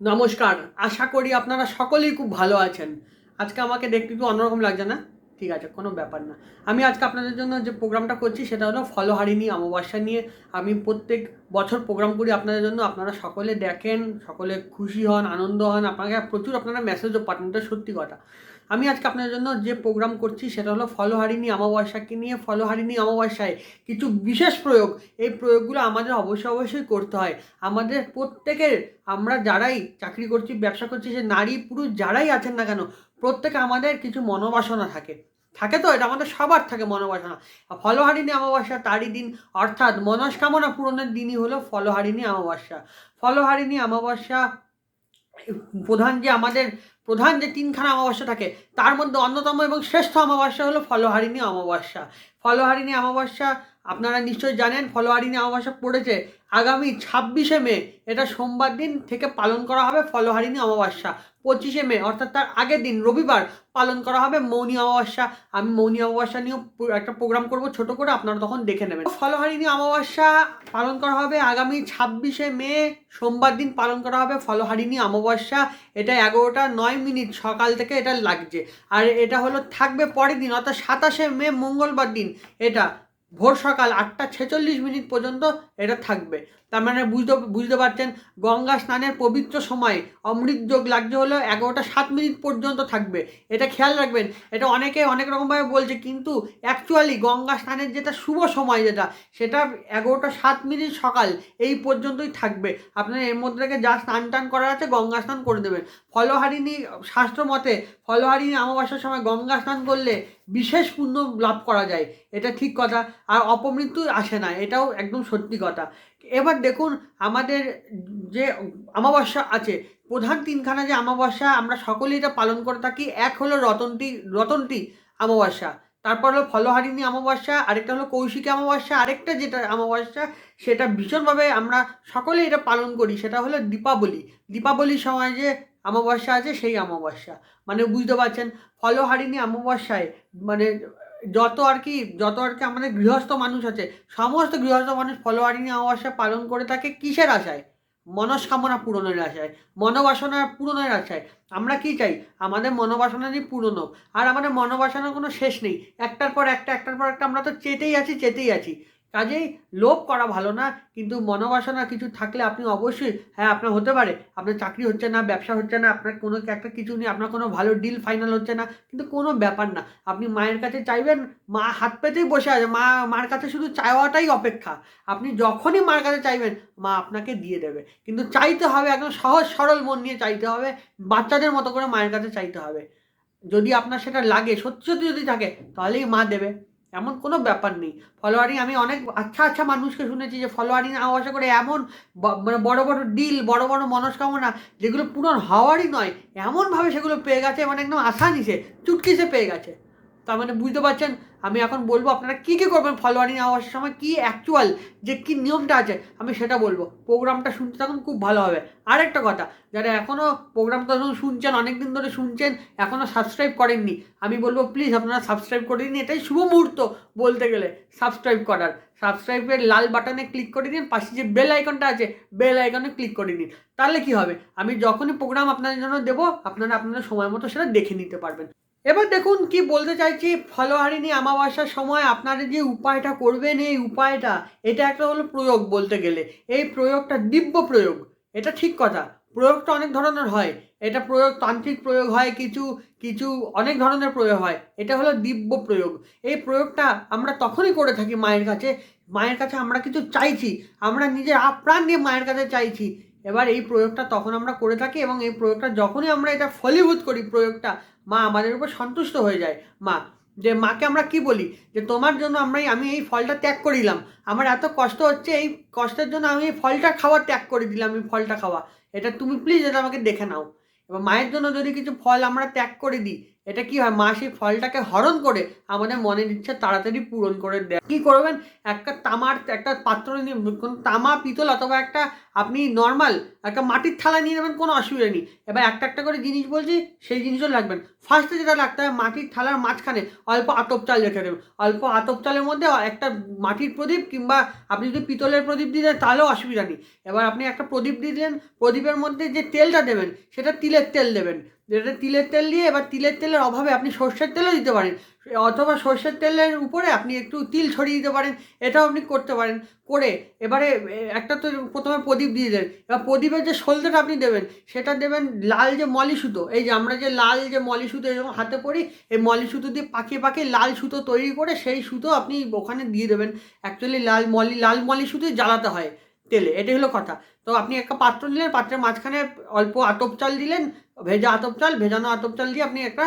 নমস্কার, আশা করি আপনারা সকলেই খুব ভালো আছেন। আজকে আমাকে দেখতে একটু অন্যরকম লাগছে না? ঠিক আছে, কোনো ব্যাপার না। আমি আজকে আপনাদের জন্য যে প্রোগ্রামটা করছি, সেটা হলো ফলহারিণী অমাবস্যা নিয়ে। আমি প্রত্যেক বছর প্রোগ্রাম করি আপনাদের জন্য। আপনারা সকলে দেখেন, সকলে খুশি হন, আনন্দ হন। আপনাকে প্রচুর আপনারা মেসেজও পাঠান, এটা সত্যি কথা। আমি আজকে আপনাদের জন্য যে প্রোগ্রাম করছি সেটা হলো ফলহারিণী অমাবস্যাকে নিয়ে ফলহারিণী অমাবস্যায় কিছু বিশেষ প্রয়োগ। এই প্রয়োগগুলো আমাদের অবশ্যই অবশ্যই করতে হয়। আমাদের প্রত্যেকের, আমরা যারাই চাকরি করছি, ব্যবসা করছি, সে নারী পুরুষ যারাই আছেন না কেন, প্রত্যেকে আমাদের কিছু মনোবাসনা থাকে। থাকে তো? এটা আমাদের সবার থাকে মনোবাসনা। ফলহারিণী অমাবস্যা তারই দিন, অর্থাৎ মনস্কামনা পূরণের দিনই হলো ফলহারিণী অমাবস্যা। ফলহারিণী অমাবস্যা প্রধান যে আমাদের, প্রধান যে তিনখানা অমাবস্যা থাকে, তার মধ্যে অন্যতম এবং শ্রেষ্ঠ অমাবস্যা হলো ফলহারিণী অমাবস্যা। ফলহারিণী অমাবস্যা আপনারা নিশ্চয়ই জানেন ফলহারিণী অমাবস্যা পড়েছে। আগামী ছাব্বিশে মে, এটা সোমবার দিন থেকে পালন করা হবে ফলহারিণী অমাবস্যা। পঁচিশে মে, অর্থাৎ তার আগের দিন, রবিবার, পালন করা হবে মৌনী অমাবস্যা। আমি মৌনী অমাবস্যা নিয়েও একটা প্রোগ্রাম করব ছোট করে, আপনারা তখন দেখে নেবেন। ফলহারিণী অমাবস্যা পালন করা হবে আগামী ছাব্বিশে মে, সোমবার দিন পালন করা হবে ফলহারিণী অমাবস্যা। এটা এগারোটা নয় মিনিট সকাল থেকে এটা লাগছে। আর এটা হলো, থাকবে পরের দিন, অর্থাৎ সাতাশে মে, মঙ্গলবার দিন। এটা ভোর সকাল আটটা ছেচল্লিশ মিনিট পর্যন্ত এটা থাকবে। তার মানে বুঝতে বুঝতে পারছেন, গঙ্গা স্নানের পবিত্র সময় অমৃত যোগ লাগছে হলো এগারোটা সাত মিনিট পর্যন্ত থাকবে। এটা খেয়াল রাখবেন, এটা অনেকে অনেক রকমভাবে বলছে, কিন্তু অ্যাকচুয়ালি গঙ্গা স্নানের যেটা শুভ সময় যেটা, সেটা এগারোটা সাত মিনিট সকাল এই পর্যন্তই থাকবে। আপনার এর মধ্যে থেকে যা স্নান টান করার আছে গঙ্গা স্নান করে দেবেন। ফলহারিণী শাস্ত্র মতে, ফলহারিণী অমাবস্যার সময় গঙ্গা স্নান করলে বিশেষ পুণ্য লাভ করা যায়। এটা ঠিক কথা। আর অপমৃত্যু আসে না। এটাও একদম সত্যি কথা। এবার দেখুন, আমাদের যে অমাবস্যা আছে, প্রধান তিনখানা যে অমাবস্যা, আমরা সকলেই এটা পালন করে থাকি। এক হলো রতনটি রতনটি অমাবস্যা। তারপর হলো ফলহারিণী অমাবস্যা, আরেকটা হলো কৌশিকী অমাবস্যা, আরেকটা যেটা অমাবস্যা, সেটা ভীষণভাবে আমরা সকলেই এটা পালন করি। সেটা হলো দীপাবলি। দীপাবলির সময় যে অমাবস্যা আছে, সেই অমাবস্যা। মানে বুঝতে পারছেন, ফলহারিণী অমাবস্যায় মানে যত আর কি, যত আর কি আমাদের গৃহস্থ মানুষ আছে, সমস্ত গৃহস্থ মানুষ ফলহারিণী অমাবস্যা পালন করে থাকে কিসের আশায়? মনস্কামনা পূরণের আশায় মনোবাসনা পূরণের আশায়। আমরা কি চাই? আমাদের মনোবাসনারই পূরণ হোক। আর আমাদের মনোবাসনার কোনো শেষ নেই। একটার পর একটা, একটার পর একটা, আমরা তো চেতেই আছি চেতেই আছি। কাজেই লোভ করা ভালো না, কিন্তু মনোবাসনা কিছু থাকলে আপনি অবশ্যই হ্যাঁ আপনার হতে পারে, আপনার চাকরি হচ্ছে না, ব্যবসা হচ্ছে না, আপনার কোনো একটা কিছু নেই আপনার কোনো ভালো ডিল ফাইনাল হচ্ছে না, কিন্তু কোনো ব্যাপার না। আপনি মায়ের কাছে চাইবেন, মা হাত পেতেই বসে আছে, মা, মার কাছে শুধু চাওয়াটাই অপেক্ষা। আপনি যখনই মার কাছে চাইবেন, মা আপনাকে দিয়ে দেবে। কিন্তু চাইতে হবে, একদম সহজ, সরল মন নিয়ে চাইতে হবে, বাচ্চাদের মতো করে মায়ের কাছে চাইতে হবে। যদি আপনার সেটা লাগে, সত্যি সত্যি যদি থাকে, তাহলেই মা দেবে। এমন কোনো ব্যাপার নেই। ফলোয়ারিং আমি অনেক আচ্ছা আচ্ছা মানুষকে শুনেছি যে ফলোয়ারিং আশা করে এমন মানে বড় বড় ডিল বড় বড় মনস্কামনা যেগুলো পূরণ হওয়ারই নয়, এমনভাবে সেগুলো পেয়ে গেছে মানে একদম আসানিসে চুটকিসে পেয়ে গেছে। তার মানে বুঝতে পারছেন? আমি এখন বলব আপনারা কী কী করবেন ফলোয়ারিং আওয়াজের সময়, কী অ্যাকচুয়াল যে কী নিয়মটা আছে, আমি সেটা বলব। প্রোগ্রামটা শুনতে তখন খুব ভালো হবে। আরেকটা কথা, যারা এখনও প্রোগ্রামটা ধরুন শুনছেন অনেক দিন ধরে শুনছেন এখনও সাবস্ক্রাইব করেননি, আমি বলব প্লিজ আপনারা সাবস্ক্রাইব করে দিন এটাই শুভ মুহূর্ত বলতে গেলে সাবস্ক্রাইব করার। সাবস্ক্রাইবের লাল বাটনে ক্লিক করে দিন পাশে যে বেল আইকনটা আছে বেল আইকনে ক্লিক করে দিন তাহলে কি হবে? আমি যখনই প্রোগ্রাম আপনাদের জন্য দেবো, আপনারা আপনাদের সময় মতো সেটা দেখে নিতে পারবেন। এবার দেখুন কি বলতে চাইছি, ফলহারিণী অমাবস্যার সময় আপনারা যে উপায়টা করবেন এই উপায়টা, এটা একটা হলো প্রয়োগ বলতে গেলে। এই প্রয়োগটা দিব্য প্রয়োগ, এটা ঠিক কথা। প্রয়োগটা অনেক ধরনের হয়। এটা প্রয়োগ, তান্ত্রিক প্রয়োগ হয় কিছু কিছু অনেক ধরনের প্রয়োগ হয়। এটা হলো দিব্য প্রয়োগ। এই প্রয়োগটা আমরা তখনই করে থাকি মায়ের কাছে। মায়ের কাছে আমরা কিছু চাইছি, আমরা নিজের আপ্রাণ দিয়ে মায়ের কাছে চাইছি। এবার এই প্রয়োগটা তখন আমরা করে থাকি এবং এই প্রয়োগটা যখনই আমরা এটা ফলীভূত করি, প্রয়োগটা মা আমাদের উপর সন্তুষ্ট হয়ে যায়। মা, যে মাকে আমরা কি বলি? যে তোমার জন্য আমরাই, আমি এই ফলটা ত্যাগ করিলাম। আমার এত কষ্ট হচ্ছে, এই কষ্টের জন্য আমি এই ফলটা খাওয়া ত্যাগ করে দিলাম, এই ফলটা খাওয়া। এটা তুমি প্লিজ এটা আমাকে দেখে নাও। এবার মায়ের জন্য যদি কিছু ফল আমরা ত্যাগ করে দিই এটা কি হয়? মা সেই ফলটাকে হরণ করে আমাদের মনের ইচ্ছা তাড়াতাড়ি পূরণ করে দেয়। কি করবেন? একটা তামার, একটা পাত্র নিয়ে, কোন তামা, পিতল অথবা একটা আপনি নর্মাল একটা মাটির থালা নিয়ে নেবেন, কোনো অসুবিধা নেই। এবার একটা একটা করে জিনিস বলছি, সেই জিনিসও লাগবেন। ফার্স্টে যেটা রাখতে হয়, মাটির থালার মাঝখানে অল্প আতপ চাল রেখে দেবেন। অল্প আতপ চালের মধ্যে একটা মাটির প্রদীপ কিংবা আপনি যদি পিতলের প্রদীপ দিয়ে দেন, তাহলেও অসুবিধা নেই। এবার আপনি একটা প্রদীপ দিয়ে দিলেন, প্রদীপের মধ্যে যে তেলটা দেবেন, সেটা তিলের তেল দেবেন। যেটা তিলের তেল দিয়ে, এবার তিলের তেলের অভাবে আপনি সর্ষের তেলও দিতে পারেন। অথবা সর্ষের তেলের উপরে আপনি একটু তিল ছড়িয়ে দিতে পারেন, এটাও আপনি করতে পারেন। করে এবারে একটা তো প্রথমে প্রদীপ দিয়ে দেন এবার প্রদীপের যে সলতেটা আপনি দেবেন, সেটা দেবেন লাল যে মলি সুতো। এই যে আমরা যে লাল যে মলি সুতো এরকম হাতে পরি, এই মলি সুতো দিয়ে পাকিয়ে পাকিয়ে লাল সুতো তৈরি করে সেই সুতো আপনি ওখানে দিয়ে দেবেন। অ্যাকচুয়ালি লাল মলি লাল মলি সুতোই জ্বালাতে হয় তেলে, এটাই হলো কথা। তো আপনি একটা পাত্র নিলেন, পাত্রের মাঝখানে অল্প আতপ চাল দিলেন, ভেজা আতপ চাল, ভেজানো আতপ চাল দিয়ে আপনি একটা,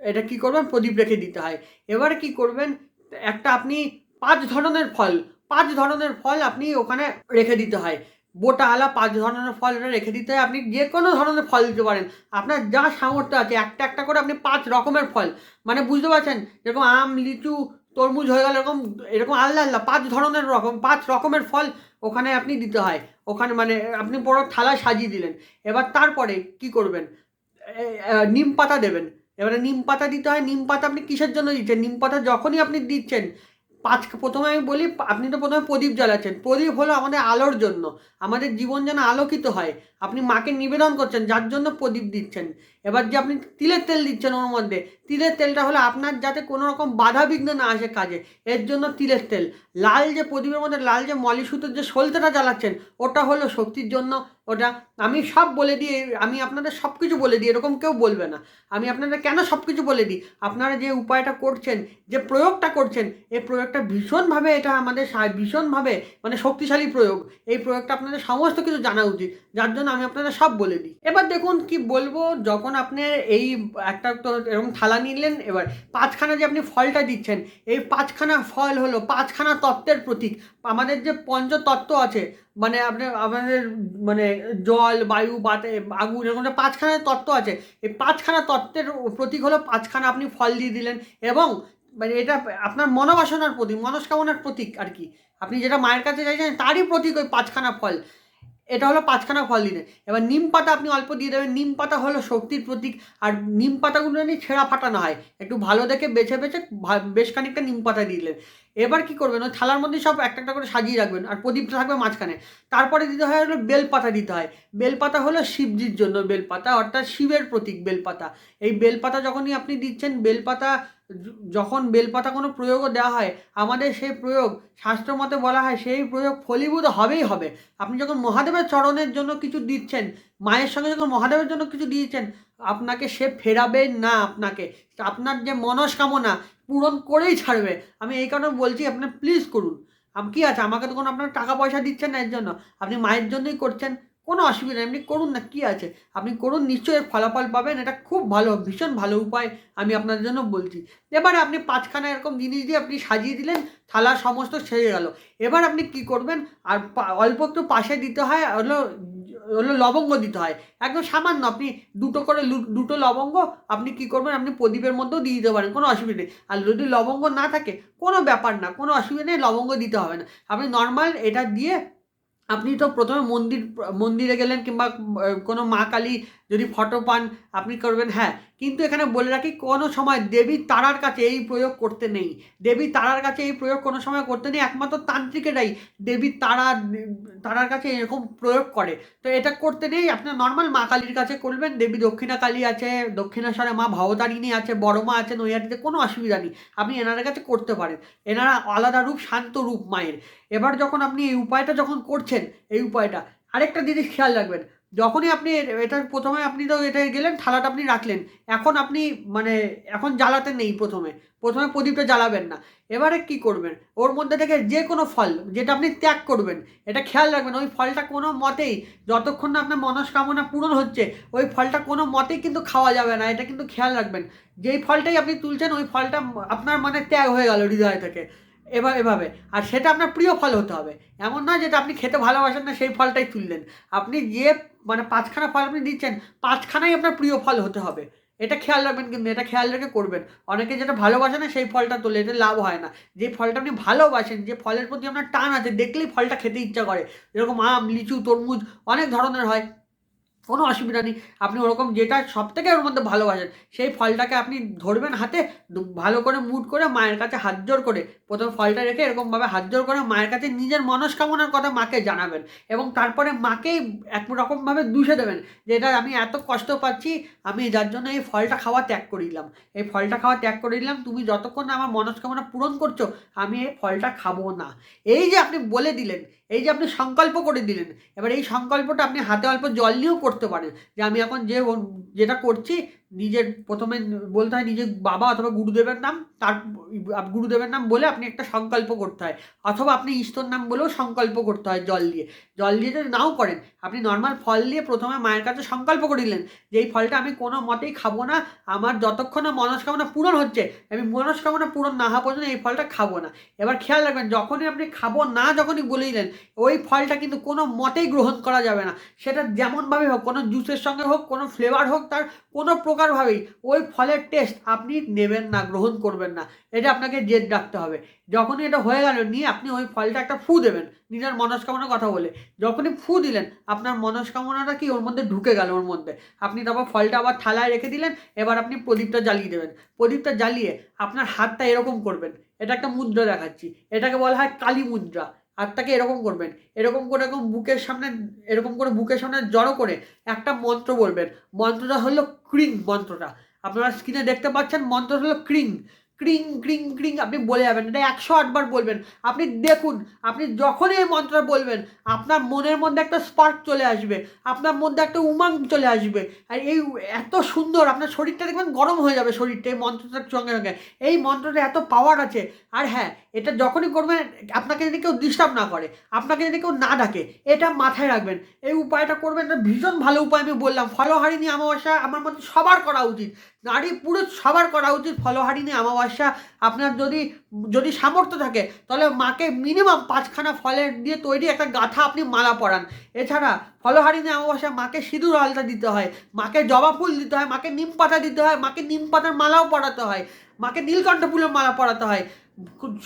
এটা কি করবেন, প্রদীপ রেখে দিতে হয়। এবারে কি করবেন, একটা আপনি পাঁচ ধরনের ফল, পাঁচ ধরনের ফল আপনি ওখানে রেখে দিতে হয়। বোটা আলা পাঁচ ধরনের ফল রেখে দিতে হয়। আপনি যে কোনো ধরনের ফল দিতে পারেন। আপনার যা সামর্থ্য আছে, একটা একটা করে আপনি পাঁচ রকমের ফল। মানে বুঝতে পারছেন? যেরকম আম, লিচু, তরমুজ হয়ে গেল, এরকম এরকম আল্লাহ আল্লাহ পাঁচ ধরনের রকম, পাঁচ রকমের ফল ওখানে আপনি দিতে হয়। ওখানে মানে আপনি বড় থালা সাজিয়ে দিলেন। এবার তারপরে কি করবেন? নিম পাতা দেবেন। এবারে নিম পাতা দিতে হয়। নিম পাতা আপনি কিসের জন্য দিচ্ছেন? নিম পাতা যখনই আপনি দিচ্ছেন পাঁচ প্রথমে আমি বলি, আপনি তো প্রথমে প্রদীপ জ্বালাচ্ছেন। প্রদীপ হলো আমাদের আলোর জন্য। আমাদের জীবন যেন আলোকিত হয়। আপনি মাকে নিবেদন করছেন, যার জন্য প্রদীপ দিচ্ছেন। এবার যে আপনি তিলের তেল দিচ্ছেন ওর মধ্যে, তিলের তেলটা হলো আপনার যাতে কোনো রকম বাধা বিঘ্ন না আসে কাজে। এর জন্য তিলের তেল। লাল যে প্রদীপের মধ্যে লাল যে মলি সুতোর যে সলতেটা জ্বালাচ্ছেন, ওটা হলো শক্তির জন্য ওটা আমি সব বলে দিই আমি আপনাদের সব কিছু বলে দিই, এরকম কেউ বলবে না। আমি আপনাদের কেন সব কিছু বলে দিই? আপনারা যে উপায়টা করছেন, যে প্রয়োগটা করছেন, এই প্রয়োগটা ভীষণভাবে এটা আমাদের ভীষণভাবে মানে শক্তিশালী প্রয়োগ। এই প্রয়োগটা আপনাদের সমস্ত কিছু জানা উচিত। যার জন্য আমি আপনাদের সব বলে দিই। এবার দেখুন কি বলব, যখন আপনি এই একটা তো এরকম থালা নিলেন, এবার পাঁচখানা যে আপনি ফলটা দিচ্ছেন, এই পাঁচখানা ফল হলো পাঁচখানা তত্ত্বের প্রতীক। আমাদের যে পঞ্চতত্ত্ব আছে মানে আপনার আমাদের মানে জল, বায়ু, বাতে আগুন এরকম পাঁচখানা তত্ত্ব আছে। এই পাঁচখানা তত্ত্বের প্রতীক হলো পাঁচখানা আপনি ফল দিয়ে দিলেন এবং মানে এটা আপনার মনোবাসনার প্রতীক মনস্কামনার প্রতীক আর কি। আপনি যেটা মায়ের কাছে চাইছেন, তারই প্রতীক ওই পাঁচখানা ফল। এটা হলো পাঁচখানা ফল দিলেন এবার নিম পাতা আপনি অল্প দিয়ে দেবেন। নিম পাতা হলো শক্তির প্রতীক। আর নিম পাতাগুলো নিয়ে ছেঁড়া ফাটানো হয়। একটু ভালো দেখে বেছে বেছে বেশ খানিকটা নিম পাতা দিলেন। এবার কি করবেন? ওই থালার মধ্যে সব একটা একটা করে সাজিয়ে রাখবেন। আর প্রদীপটা থাকবে মাঝখানে। তারপরে দিতে হয় হলো বেলপাতা দিতে হয়। বেলপাতা হলো শিবজির জন্য বেলপাতা, অর্থাৎ শিবের প্রতীক বেলপাতা। এই বেলপাতা যখনই আপনি দিচ্ছেন, বেলপাতা যখন বেলপাতা কোনো প্রয়োগও দেওয়া হয়, আমাদের সেই প্রয়োগ শাস্ত্র মতে বলা হয় সেই প্রয়োগ ফলীভূত হবেই হবে। আপনি যখন মহাদেবের চরণের জন্য কিছু দিচ্ছেন, মায়ের সঙ্গে যখন মহাদেবের জন্য কিছু দিয়েছেন, আপনাকে সে ফেরাবে না আপনাকে। আপনার যে মনস্কামনা পূরণ করেই ছাড়বে। আমি এই কারণে বলছি আপনার প্লিজ করুন। কি আছে? আমাকে তো কোনো আপনার টাকা পয়সা দিচ্ছেন না এর জন্য। আপনি মায়ের জন্যই করছেন। কোনো অসুবিধা নেই। আপনি করুন না, কী আছে? আপনি করুন, নিশ্চয়ই ফলাফল পাবেন। এটা খুব ভালো, ভীষণ ভালো উপায় আমি আপনাদের জন্য বলছি। এবারে আপনি পাঁচখানা এরকম জিনিস দিয়ে আপনি সাজিয়ে দিলেন, থালা সমস্ত সেরে গেল। এবার আপনি কি করবেন? আর অল্প একটু পাশে দিতে হয়, হলো হলো লবঙ্গ দিতে হয়। একদম সামান্য, আপনি দুটো করে দুটো লবঙ্গ আপনি কি করবেন? আপনি প্রদীপের মধ্যেও দিয়ে দিতে পারেন, কোনো অসুবিধা নেই। আর যদি লবঙ্গ না থাকে, কোনো ব্যাপার না, কোনো অসুবিধা নেই, লবঙ্গ দিতে হবে না। আপনি নর্মাল এটা দিয়ে আপনি তো প্রথমে মন্দির মন্দিরে গেলেন কিংবা কোনো মা কালী যদি ফটো পান, আপনি করবেন হ্যাঁ। কিন্তু এখানে বলে রাখি, কোনো সময় দেবী তারার কাছে এই প্রয়োগ করতে নেই। দেবী তারার কাছে এই প্রয়োগ কোনো সময় করতে নেই, একমাত্র তান্ত্রিকেরাই দেবী তারা, তারার কাছে এরকম প্রয়োগ করে। তো এটা করতে নেই, আপনার নর্মাল মা কালীর কাছে করবেন, দেবী দক্ষিণা কালী আছে, দক্ষিণেশ্বরে মা ভবতারিণী আছে, বড় মা আছে, নৈহাটিতে কোনো অসুবিধা নেই। আপনি এনাদের কাছে করতে পারেন। এনারা আলাদা রূপ, শান্ত রূপ মায়ের। এবার যখন আপনি এই উপায়টা যখন করছেন, এই উপায়টা, আরেকটা জিনিস খেয়াল রাখবেন যখনই আপনি এটা প্রথমে আপনি তো এটা গেলেন, থালাটা আপনি রাখলেন। এখন আপনি মানে এখন জ্বালাতে নেই প্রথমে। প্রথমে প্রদীপটা জ্বালাবেন না। এবারে কি করবেন? ওর মধ্যে থেকে যে কোনো ফল যেটা আপনি ত্যাগ করবেন, এটা খেয়াল রাখবেন, ওই ফলটা কোনো মতেই যতক্ষণ না আপনার মনস্কামনা পূরণ হচ্ছে, ওই ফলটা কোনো মতেই কিন্তু খাওয়া যাবে না, এটা কিন্তু খেয়াল রাখবেন। যেই ফলটাই আপনি তুলছেন, ওই ফলটা আপনার মানে ত্যাগ হয়ে গেল হৃদয় থেকে। এবার এভাবে। আর সেটা আপনার প্রিয় ফল হতে হবে। এমন নয় যেটা আপনি খেতে ভালোবাসেন না, সেই ফলটাই তুললেন। আপনি যে মানে পাঁচখানা ফল আপনি দিচ্ছেন, পাঁচখানাই আপনার প্রিয় ফল হতে হবে। এটা খেয়াল রাখবেন কিন্তু, এটা খেয়াল রেখে করবেন। অনেকে যেটা ভালোবাসে না, সেই ফলটা তোলে এটা লাভ হয় না। যে ফলটা আপনি ভালোবাসেন, যে ফলের প্রতি আপনার টান আছে, দেখলেই ফলটা খেতে ইচ্ছা করে। যেরকম আম, লিচু, তরমুজ, অনেক ধরনের হয়। কোনো অসুবিধা নেই। আপনি ওরকম যেটা সব থেকে ওর মধ্যে ভালোবাসেন, সেই ফলটাকে আপনি ধরবেন হাতে ভালো করে মুট করে মায়ের কাছে হাত জোর করে। প্রথমে ফলটা রেখে এরকমভাবে হাত জোর করে মায়ের কাছে নিজের মনস্কামনার কথা মাকে জানাবেন এবং তারপরে মাকেই এক রকমভাবে দুষে দেবেন যে, এটা আমি এত কষ্ট পাচ্ছি, আমি যার জন্য এই ফলটা খাওয়া ত্যাগ করে দিলাম। এই ফলটা খাওয়া ত্যাগ করে দিলাম, তুমি যতক্ষণ আমার মনস্কামনা পূরণ করছ, আমি এই ফলটা খাব না। এই যে আপনি বলে দিলেন এই যে আপনি সংকল্প করে দিলেন, এবার এই সংকল্পটা আপনি হাতে অল্প জল নিয়েও করতে পারেন। যে আমি এখন যে যেটা করছি নিজের প্রথমে বলতে হয় নিজের বাবা অথবা গুরুদেবের নাম, তার গুরুদেবের নাম বলে আপনি একটা সংকল্প করতে হয়। অথবা আপনি ঈশ্বর নাম বলেও সংকল্প করতে হয় জল দিয়ে। জল দিয়ে যদি নাও করেন, আপনি নর্মাল ফল দিয়ে প্রথমে মায়ের কাছে সংকল্প করে দিলেন যে, এই ফলটা আমি কোনো মতেই খাব না, আমার যতক্ষণ না মনস্কামনা পূরণ হচ্ছে, আমি মনস্কামনা পূরণ না হওয়া পর্যন্ত এই ফলটা খাব না। এবার খেয়াল রাখবেন, যখনই আপনি খাব না যখনই বলে দিলেন, ওই ফলটা কিন্তু কোনো মতেই গ্রহণ করা যাবে না। সেটা যেমনভাবে হোক, কোনো জুসের সঙ্গে হোক, কোনো ফ্লেভার হোক, তার কোনো প্রকারভাবেই ওই ফলের টেস্ট আপনি নেবেন না, গ্রহণ করবেন না। এটা আপনাকে জেদ রাখতে হবে। যখনই এটা হয়ে গেল, নিয়ে আপনি ওই ফলটা একটা ফু দেবেন, নিজের মনস্কামনার কথা বলে। যখনই ফু দিলেন, আপনার মনস্কামনাটা কি ওর মধ্যে ঢুকে গেল ওর মধ্যে? আপনি তারপর ফলটা আবার থালায় রেখে দিলেন, এবার আপনি প্রদীপটা জ্বালিয়ে দেবেন। প্রদীপটা জ্বালিয়ে আপনার হাতটা এরকম করবেন। এটা একটা মুদ্রা দেখাচ্ছি। এটাকে বলা হয় কালী মুদ্রা। হাতটাকে এরকম করবেন, এরকম করে এরকম বুকের সামনে, এরকম করে বুকের সামনে জড়ো করে একটা মন্ত্র বলবেন। মন্ত্রটা হলো ক্রিং মন্ত্রটা। আপনারা স্ক্রিনে দেখতে পাচ্ছেন মন্ত্র হলো ক্রিং। ক্রিং ক্রিং ক্রিং আপনি বলে যাবেন। এটা একশো আটবার বলবেন। আপনি দেখুন, আপনি যখনই এই মন্ত্রটা বলবেন, আপনার মনের মধ্যে একটা স্পার্ক চলে আসবে, আপনার মধ্যে একটা উমাং চলে আসবে। আর এই এত সুন্দর, আপনার শরীরটা দেখবেন গরম হয়ে যাবে শরীরটা, এই মন্ত্রটার সঙ্গে সঙ্গে। এই মন্ত্রটা এত পাওয়ার আছে। আর হ্যাঁ এটা যখনই করবেন, আপনাকে যদি কেউ ডিস্টার্ব না করে, আপনাকে যদি কেউ না ডাকে, এটা মাথায় রাখবেন। এই উপায়টা করবেন, এটা ভীষণ ভালো উপায় আমি বললাম। ফলহারিণী অমাবস্যা আমার মতে সবার করা উচিত। নারী পুরুষ সবার করা উচিত, ফলহারিণী অমাবস্যা। আপনার যদি যদি সামর্থ্য থাকে, তাহলে মাকে মিনিমাম পাঁচখানা ফলের দিয়ে তৈরি একটা গাঁথা আপনি মালা পরান। এছাড়া ফলহারিণী অমাবস্যা, মাকে সিঁদুর আলতা দিতে হয়, মাকে জবা ফুল দিতে হয়, মাকে নিম পাতা দিতে হয়, মাকে নিম পাতার মালাও পরাতে হয়, মাকে নীলকণ্ঠ ফুলের মালা পরাতে হয়।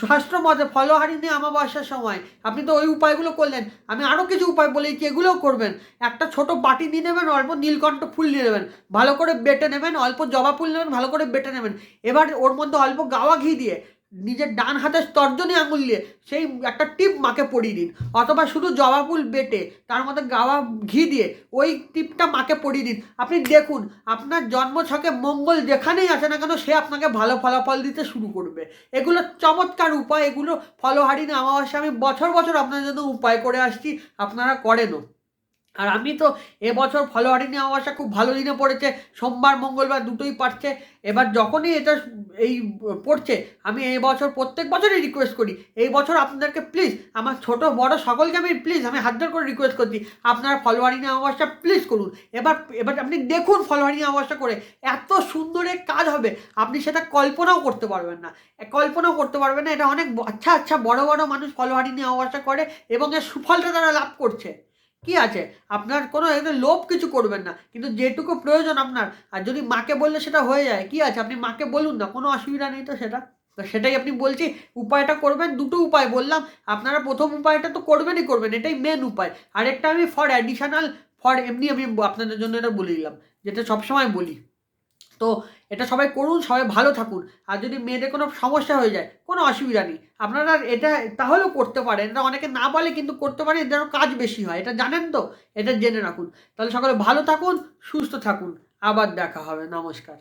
শাস্ত্র মতে ফলহারিণী অমাবস্যার সময়। আপনি তো ওই উপায়গুলো করলেন। আমি আরও কিছু উপায় বলেছি এগুলোও করবেন? একটা ছোট বাটি নিয়ে নেবেন, অল্প নীলকণ্ঠ ফুল নিয়ে নেবেন, ভালো করে বেটে নেবেন, অল্প জবা ফুল নেবেন, ভালো করে বেটে নেবেন। এবার ওর মধ্যে অল্প গাওয়া ঘি দিয়ে নিজের ডান হাতের তর্জনী আঙুল দিয়ে সেই একটা টিপ মাকে পরিয়ে দিন। অথবা শুধু জবা ফুল বেটে তার মধ্যে গাওয়া ঘি দিয়ে ওই টিপটা মাকে পরিয়ে দিন। আপনি দেখুন, আপনার জন্মছকে মঙ্গল যেখানেই আছে না কেন সে আপনাকে ভালো ফলাফল দিতে শুরু করবে। এগুলো চমৎকার উপায়, এগুলো ফলহারিণী অমাবস্যা আমি বছর বছর আপনাদের জন্য উপায় করে আসছি, আপনারা করেনও। আর আমি তো এবছর ফলোয়ারিনী অমাবস্যা খুব ভালো দিনে পড়েছে। সোমবার, মঙ্গলবার দুটোই পারছে। এবার যখনই এটা এই পড়ছে, আমি এই বছর প্রত্যেক বছরই রিকোয়েস্ট করি। এই বছর আপনাদেরকে প্লিজ আমার ছোট, বড় সকলকে আমি প্লিজ আমি হাত জোর করে রিকোয়েস্ট করছি। আপনারা ফলোয়ারিনী অমাবস্যা প্লিজ করুন। এবার এবার আপনি দেখুন ফলোয়ারিনী অমাবস্যা করে এত সুন্দর কাজ হবে। আপনি সেটা কল্পনাও করতে পারবেন না। কল্পনাও করতে পারবেন না। এটা অনেক আচ্ছা আচ্ছা বড় বড় মানুষ ফলোয়ারিনী অমাবস্যা করে এবং এর সুফলটা তারা লাভ করছে। কি আছে? আপনার কোনো লোভ কিছু করবেন না। কিন্তু যেটুকু প্রয়োজন আপনার, আর যদি মাকে বললে সেটা হয়ে যায়, কি আছে? আপনি মাকে বলুন না, কোনো অসুবিধা নেই তো সেটা। তো সেটাই আপনি বলছি, উপায়টা করবেন, দুটো উপায় বললাম। আপনারা প্রথম উপায়টা তো করবেনই করবেন, এটাই মেন উপায়। আরেকটা আমি ফর অ্যাডিশনাল ফর এমনি আমি আপনাদের জন্য এটা বলে দিলাম, যেটা সবসময় বলি। তো এটা সবাই করুন, সবাই ভালো থাকুন। আর যদি মেয়েদের কোনো সমস্যা হয়ে যায়, কোনো অসুবিধা নেই। আপনারা এটা তাহলেও করতে পারেন। এটা অনেকে না বলে কিন্তু করতে পারেন যেন কাজ বেশি হয়। এটা জানেন তো? এটা জেনে রাখুন। তাহলে সকলে ভালো থাকুন, সুস্থ থাকুন। আবার দেখা হবে। নমস্কার।